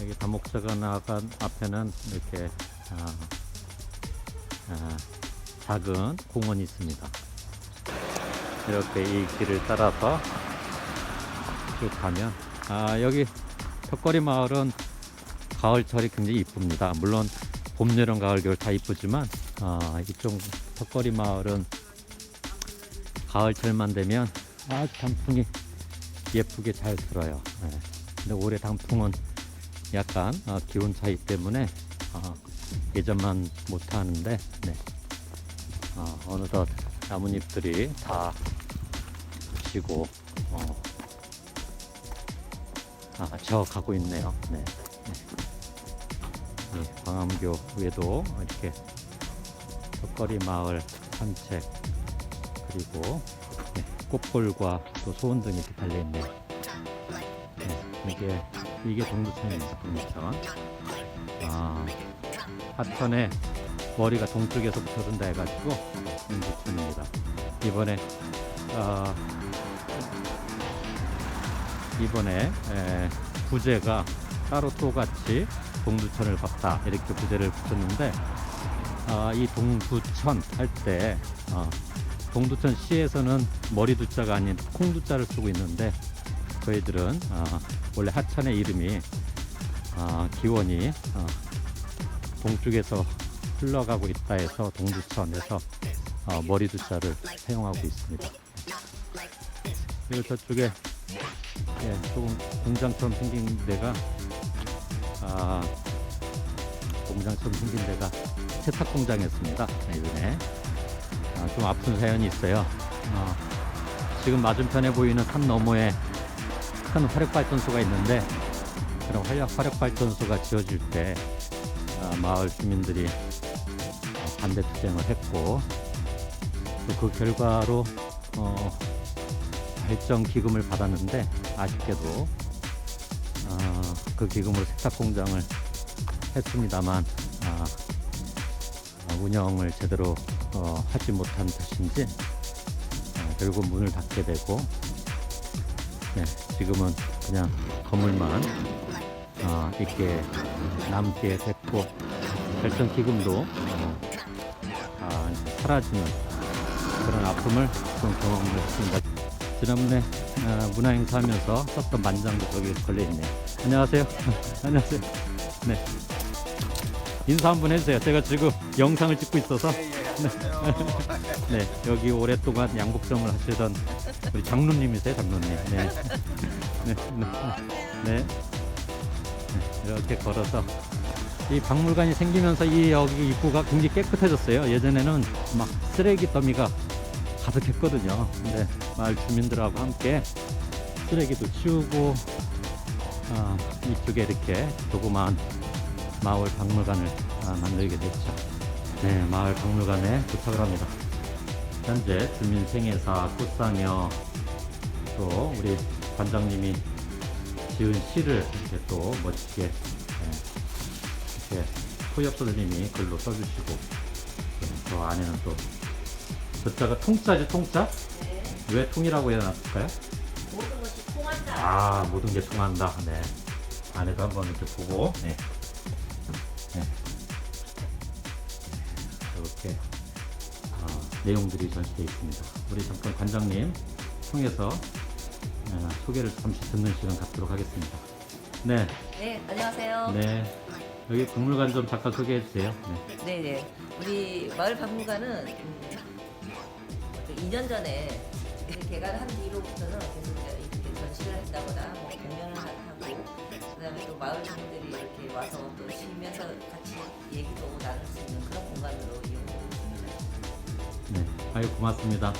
여기 다목자가 나간 앞에는 이렇게 아, 아, 작은 공원이 있습니다. 이렇게 이 길을 따라서 쭉 가면 아 여기 턱걸이 마을은 가을철이 굉장히 이쁩니다. 물론 봄, 여름, 가을, 겨울 다 이쁘지만 아, 이쪽 턱걸이 마을은 가을철만 되면 아 단풍이 예쁘게 잘 들어요. 네. 근데 올해 단풍은 약간 아, 기온 차이 때문에 아, 예전만 못하는데 네. 아, 어느덧 나뭇잎들이 다 지고 어, 아, 저 가고 있네요. 네. 네. 이 광암교 위에도 이렇게 턱걸이 마을 산책 그리고 네, 꽃볼과 또 소원 등이 이렇게 달려 있네요. 네, 이게 이게 동두천입니다. 동두천. 아, 하천에 머리가 동쪽에서부터 오른다 해가지고 동두천입니다. 이번에 아, 이번에 에, 부제가 따로 또 같이 동두천을 봤다 이렇게 부제를 붙였는데 아, 이 동두천 할때 어, 동두천 시에서는 머리두자가 아닌 콩두자를 쓰고 있는데 저희들은 아, 원래 하천의 이름이 아, 기원이 어, 동쪽에서 흘러가고 있다 해서 동두천에서 어, 머리두자를 사용하고 있습니다. 그리고 저쪽에 예, 조금 공장처럼 생긴 데가 아, 공장처럼 생긴 데가 세탁 공장이었습니다. 네, 이번에 아, 좀 아픈 사연이 있어요. 어, 지금 맞은편에 보이는 산 너머에 큰 화력발전소가 있는데 그런 화력 화력발전소가 지어질 때 아, 마을 주민들이 어, 반대 투쟁을 했고 또 그 결과로 어, 발전 기금을 받았는데 아쉽게도 어, 그 기금으로 세탁 공장을 했습니다만 아, 아, 운영을 제대로 어, 하지 못한 탓인지 어, 결국 문을 닫게 되고 네, 지금은 그냥 건물만 어, 있게 남게 됐고 발전 기금도 어, 아, 사라지는 그런 아픔을 좀 경험을 했습니다. 지난번에 어, 문화행사 하면서 썼던 만장도 저기 걸려있네요. 안녕하세요. 안녕하세요. 네. 인사 한번 해주세요. 제가 지금 영상을 찍고 있어서. 네. 네. 여기 오랫동안 양복점을 하시던 우리 장로님이세요, 장로님. 네. 네. 네. 네. 네. 이렇게 걸어서 이 박물관이 생기면서 이 여기 입구가 굉장히 깨끗해졌어요. 예전에는 막 쓰레기 더미가 가득했거든요. 근데 마을 주민들하고 함께 쓰레기도 치우고 아, 이쪽에 이렇게 조그마한 마을 박물관을 아, 만들게 됐죠. 네, 마을 박물관에 도착을 합니다. 현재 주민 생애사, 꽃상여 또 우리 관장님이 지은 시를 이렇게 또 멋지게 네, 이렇게 후엽 선생님이 글로 써주시고 네, 저 안에는 또 저자가 통짜지 통짜? 왜 통이라고 해놨을까요? 모든 것이 통한다. 아 모든 게 통한다. 네 안에도 한번 이렇게 보고 네. 네. 내용들이 전시되어 있습니다. 우리 잠깐 관장님 통해서 어, 소개를 잠시 듣는 시간 갖도록 하겠습니다. 네, 네, 안녕하세요. 네. 여기 박물관 좀 잠깐 소개해 주세요. 네. 네, 네. 우리 마을 박물관은 음, 그 2년 전에 개관한 뒤로부터는 계속 이렇게 전시를 한다거나 뭐 공연을 하- 하고 그다음에 또 마을 주민들이 이렇게 와서 또 쉬면서 같이 얘기도 나눌 수 있는 그런 공간으로. 네, 아유 고맙습니다.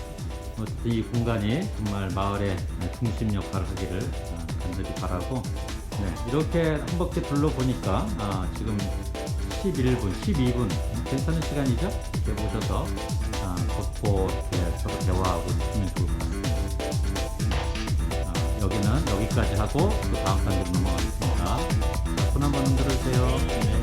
어쨌든 이 공간이 정말 마을의 중심 역할을 하기를 아, 간절히 바라고 네, 이렇게 한 바퀴 둘러보니까 아, 지금 11분, 12분 괜찮은 시간이죠? 이렇게 오셔서 아, 걷고 이렇게 서로 대화하고 있으면 좋을 것 같습니다. 아, 여기는 여기까지 하고 또 다음 단계로 넘어가겠습니다. 손 한번 흔들어주세요. 네.